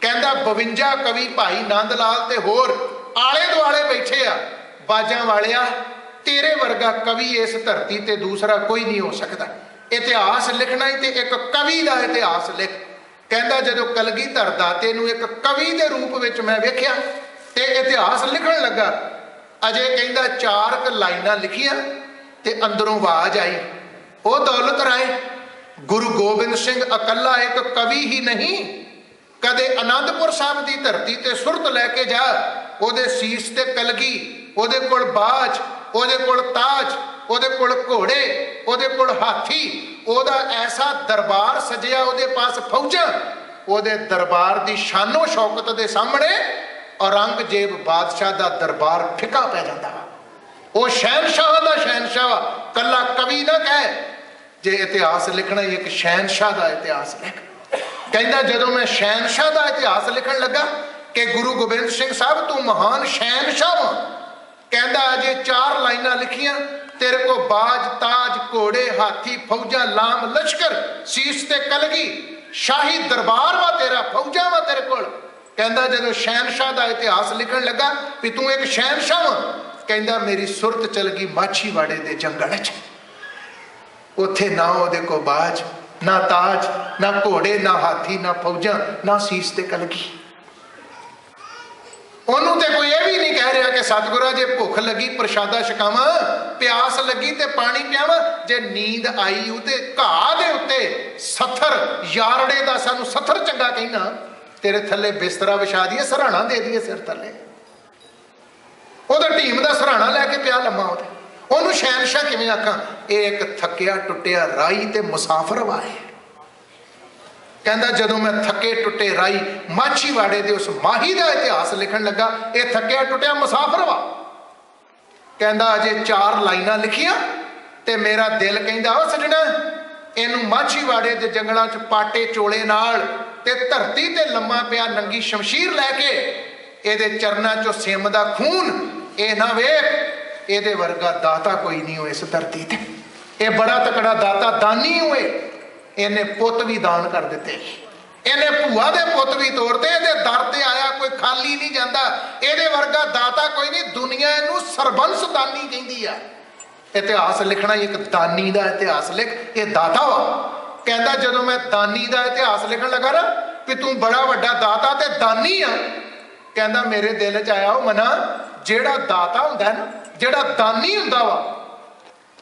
ਕਹਿੰਦਾ 52 ਕਵੀ ਭਾਈ ਨੰਦ ਲਾਲ ਤੇ ਹੋਰ ਆਲੇ ਦੁਆਲੇ ਬੈਠੇ ਆ। ਬਾਜਾਂ ਵਾਲਿਆ, ਤੇਰੇ ਵਰਗਾ ਕਵੀ ਇਸ ਧਰਤੀ ਤੇ ਦੂਸਰਾ ਕੋਈ ਨਹੀਂ ਹੋ ਸਕਦਾ। ਇਤਿਹਾਸ ਲਿਖਣਾ ਹੀ ਤੇ ਇੱਕ ਕਵੀ ਦਾ ਇਤਿਹਾਸ ਲਿਖ। ਕਹਿੰਦਾ, ਜਦੋਂ ਕਲਗੀਧਰ ਦਾਤੇ ਨੂੰ ਇੱਕ ਕਵੀ ਦੇ ਰੂਪ ਵਿੱਚ ਮੈਂ ਵੇਖਿਆ ਤੇ ਇਤਿਹਾਸ ਲਿਖਣ ਲੱਗਾ, ਅਜੇ ਕਹਿੰਦਾ ਚਾਰ ਕ ਲਾਈਨਾਂ ਲਿਖੀਆਂ ਤੇ ਅੰਦਰੋਂ ਆਵਾਜ਼ ਆਈ, ਉਹ ਦੌਲਤ ਰਾਏ ਗੁਰੂ ਗੋਬਿੰਦ ਸਿੰਘ ਇਕੱਲਾ ਇੱਕ ਕਵੀ ਹੀ ਨਹੀਂ। ਕਦੇ ਆਨੰਦਪੁਰ ਸਾਹਿਬ ਦੀ ਧਰਤੀ ਤੇ ਸੁਰਤ ਲੈ ਕੇ ਜਾ, ਉਹਦੇ ਸੀਸ ਤੇ ਕਲਗੀ, ਉਹਦੇ ਕੋਲ ਬਾਜ, ਉਹਦੇ ਕੋਲ ਤਾਜ, ਉਹਦੇ ਕੋਲ ਘੋੜੇ, ਉਹਦੇ ਕੋਲ ਹਾਥੀ, ਉਹਦਾ ਐਸਾ ਦਰਬਾਰ ਸਜਿਆ ਉਹਦੇ ਪਾਸ ਫੌਜਾਂ, ਉਹਦੇ ਦਰਬਾਰ ਦੀ ਸ਼ਾਨੋ ਸ਼ੌਕਤ ਦੇ ਸਾਹਮਣੇ ਔਰੰਗਜ਼ੇਬ ਬਾਦਸ਼ਾਹ ਦਾ ਦਰਬਾਰ ਫਿੱਕਾ ਪੈ ਜਾਂਦਾ। ਉਹ ਸ਼ਹਿਨਸ਼ਾਹ ਦਾ ਸ਼ਹਿਨਸ਼ਾਹ ਵਾ ਕੱਲਾ ਕਵੀ ਨਾ ਕਹੇ ਜੇ ਇਤਿਹਾਸ ਲਿਖਣਾ ਹੀ ਇੱਕ ਸ਼ਹਿਨਸ਼ਾਹ ਦਾ ਇਤਿਹਾਸ ਲਿਖ। ਕਹਿੰਦਾ, ਜਦੋਂ ਮੈਂ ਸ਼ਹਿਨਸ਼ਾਹ ਦਾ ਇਤਿਹਾਸ ਲਿਖਣ ਲੱਗਾ ਕਿ ਗੁਰੂ ਗੋਬਿੰਦ ਸਿੰਘ ਸਾਹਿਬ, ਤੂੰ ਮਹਾਨ ਸ਼ਹਿਨਸ਼ਾਹ ਵਾਂ। ਕਹਿੰਦਾ, ਅਜੇ ਚਾਰ ਲਾਈਨਾਂ ਲਿਖੀਆਂ, ਤੇਰੇ ਕੋ ਬਾਜ, ਤਾਜ, ਘੋੜੇ, ਹਾਥੀ, ਫੌਜਾਂ, ਲਾਮ, ਲਸ਼ਕਰ, ਸੀਸ ਤੇ ਕਲਗੀ, ਸ਼ਾਹੀ ਦਰਬਾਰ ਵਾ ਤੇਰਾ, ਫੌਜਾਂ ਵਾ ਤੇਰੇ ਕੋਲ। ਕਹਿੰਦਾ, ਜਦੋਂ ਸ਼ਹਿਨਸ਼ਾਹ ਦਾ ਇਤਿਹਾਸ ਲਿਖਣ ਲੱਗਾ ਵੀ ਤੂੰ ਇੱਕ ਸ਼ਹਿਨਸ਼ਾਹ ਵਾ, ਕਹਿੰਦਾ, ਮੇਰੀ ਸੁਰਤ ਚਲ ਗਈ ਮਾਛੀਵਾੜੇ ਦੇ ਜੰਗਲ 'ਚ। ਉੱਥੇ ਨਾ ਉਹਦੇ ਕੋ ਬਾਜ, ਨਾ ਤਾਜ, ਨਾ ਘੋੜੇ, ਨਾ ਹਾਥੀ, ਨਾ ਫੌਜਾਂ, ਨਾ ਸੀਸ ਤੇ ਕਲਗੀ। ਉਹਨੂੰ ਤੇ ਕੋਈ ਇਹ ਵੀ ਨਹੀਂ ਕਹਿ ਰਿਹਾ ਕਿ ਸਤਿਗੁਰਾਂ ਜੇ ਭੁੱਖ ਲੱਗੀ, ਪ੍ਰਸ਼ਾਦਾ ਛਕਾਵਾਂ, ਪਿਆਸ ਲੱਗੀ ਤੇ ਪਾਣੀ ਪਿਆਵਾਂ, ਜੇ ਨੀਂਦ ਆਈ ਉਹ ਘਾਹ ਦੇ ਉੱਤੇ ਸੱਥਰ, ਯਾਰੜੇ ਦਾ ਸਾਨੂੰ ਸੱਥਰ ਚੰਗਾ ਕਹਿਣਾ, ਤੇਰੇ ਥੱਲੇ ਬਿਸਤਰਾ ਵਿਛਾ ਦਈਏ, ਸਰਾਣਾ ਦੇ ਦਈਏ ਸਿਰ ਥੱਲੇ। ਉਹਦਾ ਢੀਮ ਦਾ ਸਰਾਣਾ ਲੈ ਕੇ ਪਿਆ ਲੰਮਾ ਉਹਦੇ। ਉਹਨੂੰ ਸ਼ਹਿਨशाह ਕਿਵੇਂ ਆਖਾਂ? ਇਹ ਇੱਕ ਥੱਕਿਆ ਟੁੱਟਿਆ ਰਾਈ ਤੇ ਮੁਸਾਫਰ ਵਾਏ ਕਹਿੰਦਾ, ਜਦੋਂ ਮੈਂ ਥੱਕੇ ਟੁੱਟੇ ਰਾਈ ਮਾਛੀਵਾੜੇ ਦੇ ਉਸ ਮਾਹੀ ਦਾ ਇਤਿਹਾਸ ਲਿਖਣ ਲੱਗਾ, ਇਹ ਥੱਕਿਆ ਟੁੱਟਿਆ ਮੁਸਾਫਰ ਵਾ। ਕਹਿੰਦਾ, ਅਜੇ ਚਾਰ ਲਾਈਨਾਂ ਲਿਖੀਆਂ ਤੇ ਮੇਰਾ ਦਿਲ ਕਹਿੰਦਾ, ਉਹ ਸੱਜਣਾ, ਇਹਨੂੰ ਮਾਛੀਵਾੜੇ ਦੇ ਜੰਗਲਾਂ 'ਚ ਪਾਟੇ ਚੋਲੇ ਨਾਲ ਤੇ ਧਰਤੀ ਤੇ ਲੰਮਾ ਪਿਆ ਨੰਗੀ ਸ਼ਮਸ਼ੀਰ ਲੈ ਕੇ, ਇਹਦੇ ਚਰਨਾਂ 'ਚੋਂ ਸਿਮ ਦਾ ਖੂਨ, ਇਹ ਨਾ ਵੇਖ ਇਹਦੇ ਵਰਗਾ ਦਾਤਾ ਕੋਈ ਨਹੀਂ ਹੋਏ ਇਸ ਧਰਤੀ ਤੇ। ਇਹ ਬੜਾ ਤਕੜਾ ਦਾਤਾ ਦਾਨੀ ਹੋਏ। ਇਹਨੇ ਪੁੱਤ ਵੀ ਦਾਨ ਕਰ ਦਿੱਤੇ। ਇਹਨੇ ਭੂਆ ਦੇ ਪੁੱਤ ਵੀ ਤੋੜਤੇ ਇਹਦੇ ਦਰ ਤੇ ਆਇਆ ਕੋਈ ਖਾਲੀ ਨਹੀਂ ਜਾਂਦਾ। ਇਹਦੇ ਵਰਗਾ ਦਾਤਾ ਕੋਈ ਨਹੀਂ। ਦੁਨੀਆ ਇਹਨੂੰ ਸਰਬੰਸ ਦਾਨੀ ਕਹਿੰਦੀ ਆ। ਇਤਿਹਾਸ ਲਿਖਣਾ ਇੱਕ ਦਾਨੀ ਦਾ ਇਤਿਹਾਸ ਲਿਖ। ਇਹ ਦਾਤਾ ਵਾ। ਕਹਿੰਦਾ, ਜਦੋਂ ਮੈਂ ਦਾਨੀ ਦਾ ਇਤਿਹਾਸ ਲਿਖਣ ਲੱਗਾ ਨਾ, ਵੀ ਤੂੰ ਬੜਾ ਵੱਡਾ ਦਾਤਾ ਤੇ ਦਾਨੀ ਆ। ਕਹਿੰਦਾ, ਮੇਰੇ ਦਿਲ 'ਚ ਆਇਆ ਉਹ ਮਨਾ ਜਿਹੜਾ ਦਾਤਾ ਹੁੰਦਾ ਨਾ, ਜਿਹੜਾ ਦਾਨੀ ਹੁੰਦਾ ਵਾ,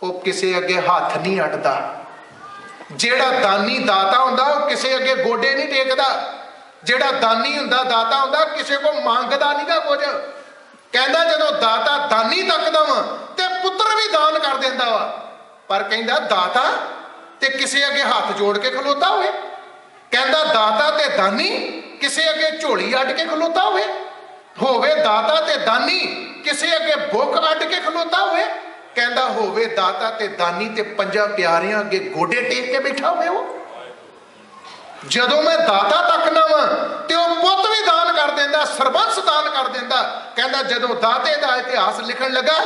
ਉਹ ਕਿਸੇ ਅੱਗੇ ਹੱਥ ਨਹੀਂ ਅੜਦਾ ਜਿਹੜਾ ਦਾਨੀ ਦਾਤਾ ਹੁੰਦਾ, ਉਹ ਕਿਸੇ ਅੱਗੇ ਗੋਡੇ ਨਹੀਂ ਟੇਕਦਾ। ਜਿਹੜਾ ਦਾਨੀ ਹੁੰਦਾ, ਦਾਤਾ ਹੁੰਦਾ, ਕਿਸੇ ਕੋ ਮੰਗਦਾ ਨਹੀਂਗਾ ਕੁਝ। ਕਹਿੰਦਾ ਜਦੋਂ ਦਾਤਾ ਦਾਨੀ ਤੱਕਦਾ ਵਾ, ਤੇ ਪੁੱਤਰ ਵੀ ਦਾਨ ਕਰ ਦਿੰਦਾ ਵਾ। ਪਰ ਕਹਿੰਦਾ ਦਾਤਾ ਤੇ ਕਿਸੇ ਅੱਗੇ ਹੱਥ ਜੋੜ ਕੇ ਖਲੋਤਾ ਹੋਵੇ। ਕਹਿੰਦਾ ਦਾਤਾ ਤੇ ਦਾਨੀ ਕਿਸੇ ਅੱਗੇ ਝੋਲੀ ਅੱਡ ਕੇ ਖਲੋਤਾ ਹੋਵੇ। ਹੋਵੇ ਦਾਤਾ ਤੇ ਦਾਨੀ, ਕਿਸੇ ਅੱਗੇ ਭੁੱਖ ਅੱਡ ਕੇ ਖਲੋਤਾ ਹੋਵੇ, ਕਹਿੰਦਾ ਹੋਵੇ ਦਾਤਾ ਤੇ ਦਾਨੀ ਤੇ ਪੰਜਾਂ ਪਿਆਰਿਆਂ ਅੱਗੇ ਗੋਡੇ ਟੇਕ ਕੇ ਬੈਠਾ ਹੋਵੇ ਉਹ। ਜਦੋਂ ਮੈਂ ਦਾਤਾ ਤੱਕ ਨਾ ਵਾਂ ਤੇ ਉਹ ਪੁੱਤ ਵੀ ਦਾਨ ਕਰ ਦਿੰਦਾ, ਸਰਬੰਸ ਦਾਨ ਕਰ ਦਿੰਦਾ, ਕਹਿੰਦਾ ਜਦੋਂ ਦਾਤੇ ਦਾ ਇਤਿਹਾਸ ਲਿਖਣ ਲੱਗਾ,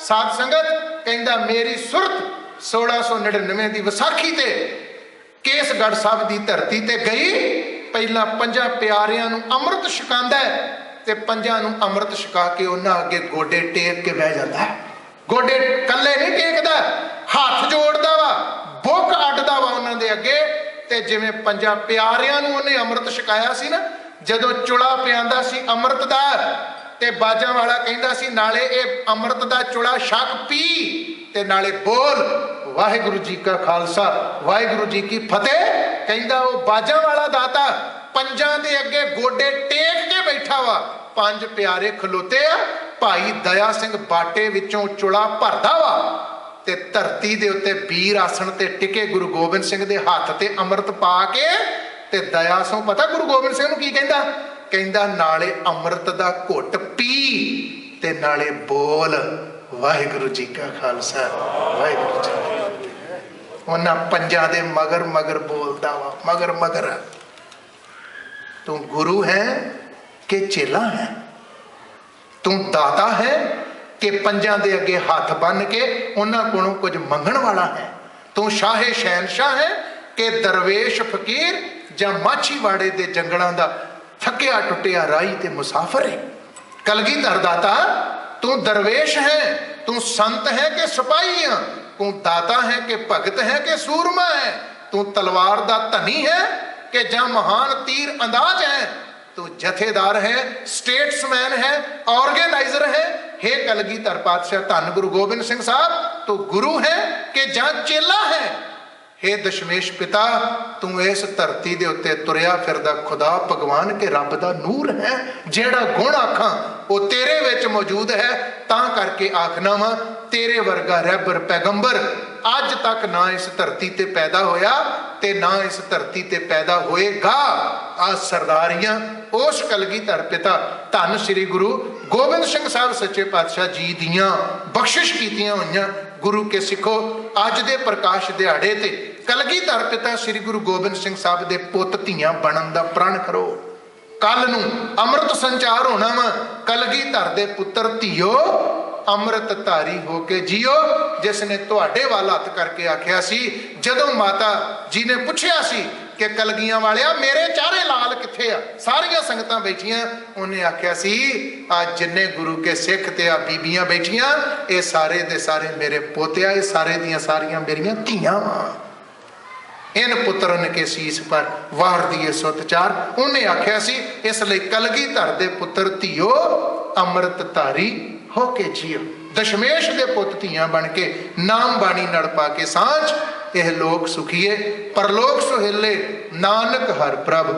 ਸਾਧ ਸੰਗਤ ਕਹਿੰਦਾ ਮੇਰੀ ਸੁਰਤ 1699 ਦੀ ਵਿਸਾਖੀ ਤੇ ਕੇਸਗੜ੍ਹ ਸਾਹਿਬ ਦੀ ਧਰਤੀ ਤੇ ਗਈ, ਪਹਿਲਾਂ ਪੰਜਾਂ ਪਿਆਰਿਆਂ ਨੂੰ ਅੰਮ੍ਰਿਤ ਛਕਾਉਂਦਾ ਤੇ ਪੰਜਾਂ ਨੂੰ ਅੰਮ੍ਰਿਤ ਛਕਾ ਕੇ ਉਹਨਾਂ ਅੱਗੇ ਗੋਡੇ ਟੇਕ ਕੇ ਬਹਿ ਜਾਂਦਾ ਹੈ। ਗੋਡੇ ਕੱਲੇ ਨਹੀਂ ਟੇਕਦਾ, ਹੱਥ ਜੋੜਦਾ ਵਾ, ਬੁੱਕ ਅੱਡਦਾ ਵਾ ਉਹਨਾਂ ਦੇ ਅੱਗੇ। ਤੇ ਜਿਵੇਂ ਪੰਜਾਂ ਪਿਆਰਿਆਂ ਨੂੰ ਉਹਨੇ ਅੰਮ੍ਰਿਤ ਛਕਾਇਆ ਸੀ ਨਾ, ਜਦੋਂ ਚੁਲਾ ਪਿਆਂਦਾ ਸੀ ਅੰਮ੍ਰਿਤ ਦਾ, ਤੇ ਬਾਜਾਂ ਵਾਲਾ ਕਹਿੰਦਾ ਸੀ, ਨਾਲੇ ਇਹ ਅੰਮ੍ਰਿਤ ਦਾ ਚੁਲਾ ਸ਼ੱਕ ਪੀ, ਤੇ ਨਾਲੇ ਬੋਲ, ਵਾਹਿਗੁਰੂ ਜੀ ਕਾ ਖਾਲਸਾ, ਵਾਹਿਗੁਰੂ ਜੀ ਕੀ ਫਤਿਹ। ਕਹਿੰਦਾ ਉਹ ਬਾਜਾਂ ਵਾਲਾ ਦਾਤਾ, ਪੰਜਾਂ ਦੇ ਅੱਗੇ ਗੋਡੇ ਟੇਕ ਕੇ ਬੈਠਾ ਵਾ? ਪੰਜ ਪਿਆਰੇ ਖਲੋਤੇ ਆ, ਭਾਈ ਦਇਆ ਸਿੰਘ ਬਾਟੇ ਵਿੱਚੋਂ ਚੁਲਾ ਭਰਦਾ ਵਾ ਤੇ ਧਰਤੀ ਦੇ ਉੱਤੇ ਵੀਰ ਆਸਣ ਤੇ ਟਿਕੇ ਗੁਰੂ ਗੋਬਿੰਦ ਸਿੰਘ ਦੇ ਹੱਥ ਤੇ ਅੰਮ੍ਰਿਤ ਪਾ ਕੇ ਤੇ ਦਇਆ ਸੋਂ ਪਤਾ ਗੁਰੂ ਗੋਬਿੰਦ ਸਿੰਘ ਨੂੰ ਕੀ ਕਹਿੰਦਾ? ਕਹਿੰਦਾ, ਨਾਲੇ ਅੰਮ੍ਰਿਤ ਦਾ ਘੁੱਟ ਪੀ ਤੇ ਨਾਲੇ ਬੋਲ। ਵਾਹਿਗੁਰੂ ਜੀ ਕਾ ਖਾਲਸਾ, ਵਾਹਿਗੁਰੂ ਜੀ ਕੀ ਫਤਿਹ। ਉਹਨਾਂ ਪੰਜਾਂ ਦੇ ਮਗਰ ਮਗਰ ਬੋਲਦਾ ਵਾ ਮਗਰ ਮਗਰ ਤੂੰ ਗੁਰੂ ਹੈ ਕਿ ਚੇਲਾ ਹੈ। ਤੂੰ ਦਾਤਾ ਹੈ ਕਿ ਪੰਜਾਂ ਦੇ ਅੱਗੇ ਹੱਥ ਬੰਨ ਕੇ ਉਹਨਾਂ ਕੋਲੋਂ ਕੁਝ ਮੰਗਣ ਵਾਲਾ ਹੈ। ਤੂੰ ਸ਼ਾਹੇ ਸ਼ਹਿਨशाह ਹੈ ਕਿ ਦਰਵੇਸ਼ ਫਕੀਰ ਜਾਂ ਮਾਛੀਵਾੜੇ ਦੇ ਜੰਗਲਾਂ ਦਾ ਥੱਕਿਆ ਟੁੱਟਿਆ ਰਾਈ ਤੇ ਮੁਸਾਫਰ ਹੈ। ਕਲਗੀਧਰ ਦਾਤਾ, ਤੂੰ ਦਰਵੇਸ਼ ਹੈ, ਤੂੰ ਸੰਤ ਹੈ ਕਿ ਸਿਪਾਹੀ ਆ। ਤੂੰ ਦਾਤਾ ਹੈ ਕਿ ਭਗਤ ਹੈ ਕਿ ਸੂਰਮਾ ਹੈ। ਤੂੰ ਤਲਵਾਰ ਦਾ ਧਨੀ ਹੈ ਕਿ ਜਾਂ ਮਹਾਨ ਤੀਰ ਅੰਦਾਜ਼ ਹੈ। ਤੂੰ ਜਥੇਦਾਰ ਹੈ ਸਟੇਟਸਮੈਨ ਹੈ ਆਰਗੇਨਾਈਜ਼ਰ ਹੈ। हे ਕਲਗੀਧਰ ਪਾਤਸ਼ਾਹ, ਧੰਨ ਗੁਰੂ ਗੋਬਿੰਦ ਸਿੰਘ ਸਾਹਿਬ, ਤੂੰ ਗੁਰੂ ਹੈ ਕਿ ਜਾਂ ਚੇਲਾ ਹੈ? हे ਦਸ਼ਮੇਸ਼ ਪਿਤਾ, ਤੂੰ ਇਸ ਧਰਤੀ ਦੇ ਉੱਤੇ ਤੁਰਿਆ ਫਿਰਦਾ ਖੁਦਾ ਭਗਵਾਨ ਕੇ ਰੱਬ ਦਾ ਨੂਰ ਹੈ, ਜਿਹੜਾ ਗੁਣ ਆਖਾਂ, ਉਹ ਤੇਰੇ ਵਿੱਚ ਮੌਜੂਦ ਹੈ। ਤਾਂ ਕਰਕੇ ਆਖਣਾ ਵਾ, ਤੇਰੇ ਵਰਗਾ ਰਹਿਬਰ ਪੈਗੰਬਰ, ਅੱਜ ਤੱਕ ਨਾ ਇਸ ਧਰਤੀ ਤੇ ਪੈਦਾ ਹੋਇਆ ਤੇ ਨਾ ਇਸ ਧਰਤੀ ਤੇ ਪੈਦਾ ਹੋਏਗਾ। ਆ ਸਰਦਾਰੀਆਂ ਉਸ ਕਲਗੀਧਰ ਪਿਤਾ ਧੰਨ ਸ੍ਰੀ ਗੁਰੂ ਗੋਬਿੰਦ ਸਿੰਘ ਸਾਹਿਬ ਸੱਚੇ ਪਾਤਸ਼ਾਹ ਜੀ ਦੀਆਂ ਬਖਸ਼ਿਸ਼ ਕੀਤੀਆਂ ਹੋਈਆਂ। ਗੁਰੂ ਕੇ ਸਿੱਖੋ, ਅੱਜ ਦੇ ਪ੍ਰਕਾਸ਼ ਦਿਹਾੜੇ ਤੇ ਕਲਗੀਧਰ ਪਿਤਾ ਸ੍ਰੀ ਗੁਰੂ ਗੋਬਿੰਦ ਸਿੰਘ ਸਾਹਿਬ ਦੇ ਪੁੱਤ ਧੀਆਂ ਬਣਨ ਦਾ ਪ੍ਰਣ ਕਰੋ। ਕੱਲ ਨੂੰ ਅੰਮ੍ਰਿਤ ਸੰਚਾਰ ਹੋਣਾ ਵਾ। ਕਲਗੀਧਰ ਦੇ ਪੁੱਤਰ ਧੀਓ, ਅੰਮ੍ਰਿਤ ਧਾਰੀ ਹੋ ਕੇ ਜੀਓ। ਜਿਸ ਨੇ ਤੁਹਾਡੇ ਵੱਲ ਹੱਥ ਕਰਕੇ ਆਖਿਆ ਸੀ, ਜਦੋਂ ਮਾਤਾ ਜੀ ਨੇ ਪੁੱਛਿਆ ਸੀ ਕਿ ਕਲਗੀਆਂ ਵਾਲਿਆ, ਮੇਰੇ ਚਾਰੇ ਲਾਲ ਕਿੱਥੇ ਆ? ਸਾਰੀਆਂ ਸੰਗਤਾਂ ਬੈਠੀਆਂ, ਉਹਨੇ ਆਖਿਆ ਸੀ ਆ ਜਿੰਨੇ ਗੁਰੂ ਕੇ ਸਿੱਖ ਤੇ ਆ ਬੀਬੀਆਂ ਬੈਠੀਆਂ, ਇਹ ਸਾਰੇ ਦੇ ਸਾਰੇ ਮੇਰੇ ਪੋਤਿਆ, ਇਹ ਸਾਰੇ ਦੀਆਂ ਸਾਰੀਆਂ ਮੇਰੀਆਂ ਧੀਆਂ ਵਾਂ। ਇਨ ਪੁੱਤਰਨ ਕੇ ਸੀਸ ਪਰ ਵਾਰ ਦੀਏ ਸੁਤ ਚਾਰ, ਉਹਨੇ ਆਖਿਆ ਸੀ, ਇਸ ਲਈ ਕਲਗੀ ਧਰ ਦੇ ਪੁੱਤਰ ਧੀਓ, ਅੰਮ੍ਰਿਤ ਧਾਰੀ ਹੋ ਕੇ ਜੀਓ। ਦਸ਼ਮੇਸ਼ ਦੇ ਪੁੱਤ ਧੀਆਂ ਬਣ ਕੇ ਨਾਮ ਬਾਣੀ ਨੜ ਪਾ ਕੇ ਸਾਂਝ ਇਹ ਲੋਕ ਸੁਖੀਏ ਪਰਲੋਕ ਸੁਹੇਲੇ, ਨਾਨਕ ਹਰ ਪ੍ਰਭ।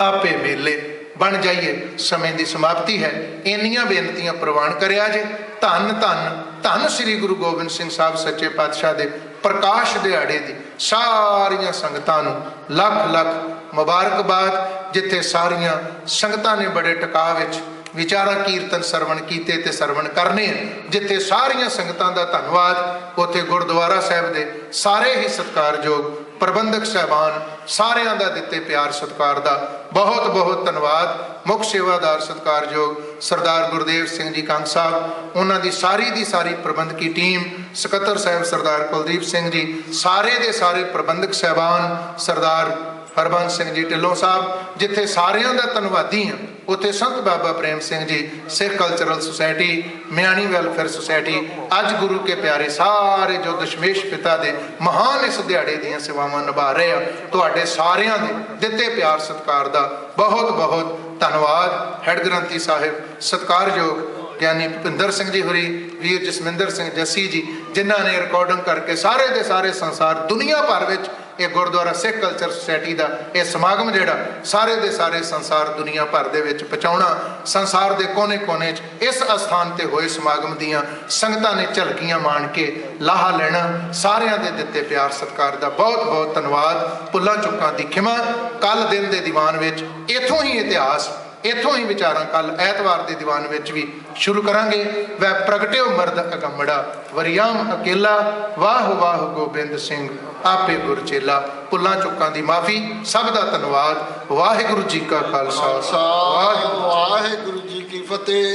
ਆਪੇ ਮੇਲੇ, ਬਣ ਜਾਈਏ, ਸਮੇਂ ਦੀ ਸਮਾਪਤੀ ਹੈ। ਇੰਨੀਆਂ ਬੇਨਤੀਆਂ ਪ੍ਰਵਾਨ ਕਰਿਆ ਜੇ। ਧੰਨ ਧੰਨ ਧੰਨ ਸ੍ਰੀ ਗੁਰੂ ਗੋਬਿੰਦ ਸਿੰਘ ਸਾਹਿਬ ਸੱਚੇ ਪਾਤਸ਼ਾਹ ਦੇ ਪ੍ਰਕਾਸ਼ ਦਿਹਾੜੇ ਦੀ ਸਾਰੀਆਂ ਸੰਗਤਾਂ ਨੂੰ ਲੱਖ ਲੱਖ ਮੁਬਾਰਕਬਾਦ, ਜਿੱਥੇ ਸਾਰੀਆਂ ਸੰਗਤਾਂ ਨੇ ਬੜੇ ਟਿਕਾ ਵਿੱਚ ਵਿਚਾਰਾ ਕੀਰਤਨ ਸਰਵਣ ਕੀਤੇ ਤੇ ਸਰਵਣ ਕਰਨੇ ਜਿੱਥੇ ਸਾਰੀਆਂ ਸੰਗਤਾਂ ਦਾ ਧੰਨਵਾਦ, ਉੱਥੇ ਗੁਰਦੁਆਰਾ ਸਾਹਿਬ ਦੇ ਸਾਰੇ ਹੀ ਸਤਿਕਾਰਯੋਗ ਪ੍ਰਬੰਧਕ ਸਹਿਬਾਨ ਸਾਰਿਆਂ ਦਾ ਦਿੱਤੇ ਪਿਆਰ ਸਤਿਕਾਰ ਦਾ ਬਹੁਤ ਬਹੁਤ ਧੰਨਵਾਦ। ਮੁੱਖ ਸੇਵਾਦਾਰ ਸਤਿਕਾਰਯੋਗ ਸਰਦਾਰ ਗੁਰਦੇਵ ਸਿੰਘ ਜੀ ਕੰਗ ਸਾਹਿਬ, ਉਹਨਾਂ ਦੀ ਸਾਰੀ ਦੀ ਸਾਰੀ ਪ੍ਰਬੰਧਕੀ ਟੀਮ, ਸਕੱਤਰ ਸਾਹਿਬ ਸਰਦਾਰ ਕੁਲਦੀਪ ਸਿੰਘ ਜੀ, ਸਾਰੇ ਦੇ ਸਾਰੇ ਪ੍ਰਬੰਧਕ ਸਹਿਬਾਨ, ਸਰਦਾਰ ਹਰਬੰਸ ਸਿੰਘ ਜੀ ਢਿੱਲੋਂ ਸਾਹਿਬ, ਜਿੱਥੇ ਸਾਰਿਆਂ ਦਾ ਧੰਨਵਾਦੀ ਹਾਂ। ਉੱਥੇ ਸੰਤ Baba Prem Singh ji, Sikh cultural society Miani welfare society ਅੱਜ ਗੁਰੂ ਕੇ ਪਿਆਰੇ ਸਾਰੇ ਜੋ ਦਸ਼ਮੇਸ਼ ਪਿਤਾ ਦੇ ਮਹਾਨ ਇਸ ਦਿਹਾੜੇ ਦੀਆਂ ਸੇਵਾਵਾਂ ਨਿਭਾ ਰਹੇ ਆ, ਤੁਹਾਡੇ ਸਾਰਿਆਂ ਦੇ ਦਿੱਤੇ ਪਿਆਰ ਸਤਿਕਾਰ ਦਾ ਬਹੁਤ ਬਹੁਤ ਧੰਨਵਾਦ। ਹੈਡ ਗ੍ਰੰਥੀ ਸਾਹਿਬ, ਸਤਿਕਾਰਯੋਗ ਗਿਆਨੀ ਭੁਪਿੰਦਰ ਸਿੰਘ ਜੀ ਹੋਰੀ, ਵੀਰ ਜਸਮਿੰਦਰ ਸਿੰਘ ਜੱਸੀ ਜੀ, ਜਿਨ੍ਹਾਂ ਨੇ ਰਿਕਾਰਡਿੰਗ ਕਰਕੇ ਸਾਰੇ ਦੇ ਸਾਰੇ ਸੰਸਾਰ ਦੁਨੀਆ ਭਰ ਵਿੱਚ ਇਹ ਗੁਰਦੁਆਰਾ ਸਿੱਖ ਕਲਚਰ ਸੁਸਾਇਟੀ ਦਾ ਇਹ ਸਮਾਗਮ ਜਿਹੜਾ ਸਾਰੇ ਦੇ ਸਾਰੇ ਸੰਸਾਰ ਦੁਨੀਆ ਭਰ ਦੇ ਵਿੱਚ ਪਹੁੰਚਾਉਣਾ, ਸੰਸਾਰ ਦੇ ਕੋਨੇ-ਕੋਨੇ 'ਚ ਇਸ ਅਸਥਾਨ ਤੇ ਹੋਏ ਸਮਾਗਮ ਦੀਆਂ ਸੰਗਤਾਂ ਨੇ ਝਲਕੀਆਂ ਮਾਣ ਕੇ ਲਾਹਾ ਲੈਣਾ। ਸਾਰਿਆਂ ਦੇ ਦਿੱਤੇ ਪਿਆਰ ਸਤਿਕਾਰ ਦਾ ਬਹੁਤ-ਬਹੁਤ ਧੰਨਵਾਦ। ਪੁੱਲਾ ਚੁੱਕਾਂ ਦੀ ਖਿਮਾ। ਕੱਲ ਦਿਨ ਦੇ ਦੀਵਾਨ ਵਿੱਚ ਇਥੋਂ ਹੀ ਇਤਿਹਾਸ ਇੱਥੋਂ ਹੀ ਵਿਚਾਰਾਂ ਕੱਲ ਐਤਵਾਰ ਦੇ ਦੀਵਾਨ ਵਿੱਚ ਵੀ ਸ਼ੁਰੂ ਕਰਾਂਗੇ। ਵੈ ਪ੍ਰਗਟਿਓ ਮਰਦ ਅਗੰਮੜਾ, ਵਰਿਆਮ ਅਕੇਲਾ, ਵਾਹ ਵਾਹ ਗੋਬਿੰਦ ਸਿੰਘ, ਆਪੇ ਗੁਰਚੇਲਾ ਪੁੱਲਾਂ ਚੁੱਕਾਂ ਦੀ ਮਾਫੀ, ਸਭ ਦਾ ਧੰਨਵਾਦ। ਵਾਹਿਗੁਰੂ ਜੀ ਕਾ ਖਾਲਸਾ ਖਾਲਸਾ, ਵਾਹਿਗੁਰੂ ਜੀ ਕੀ ਫਤਿਹ।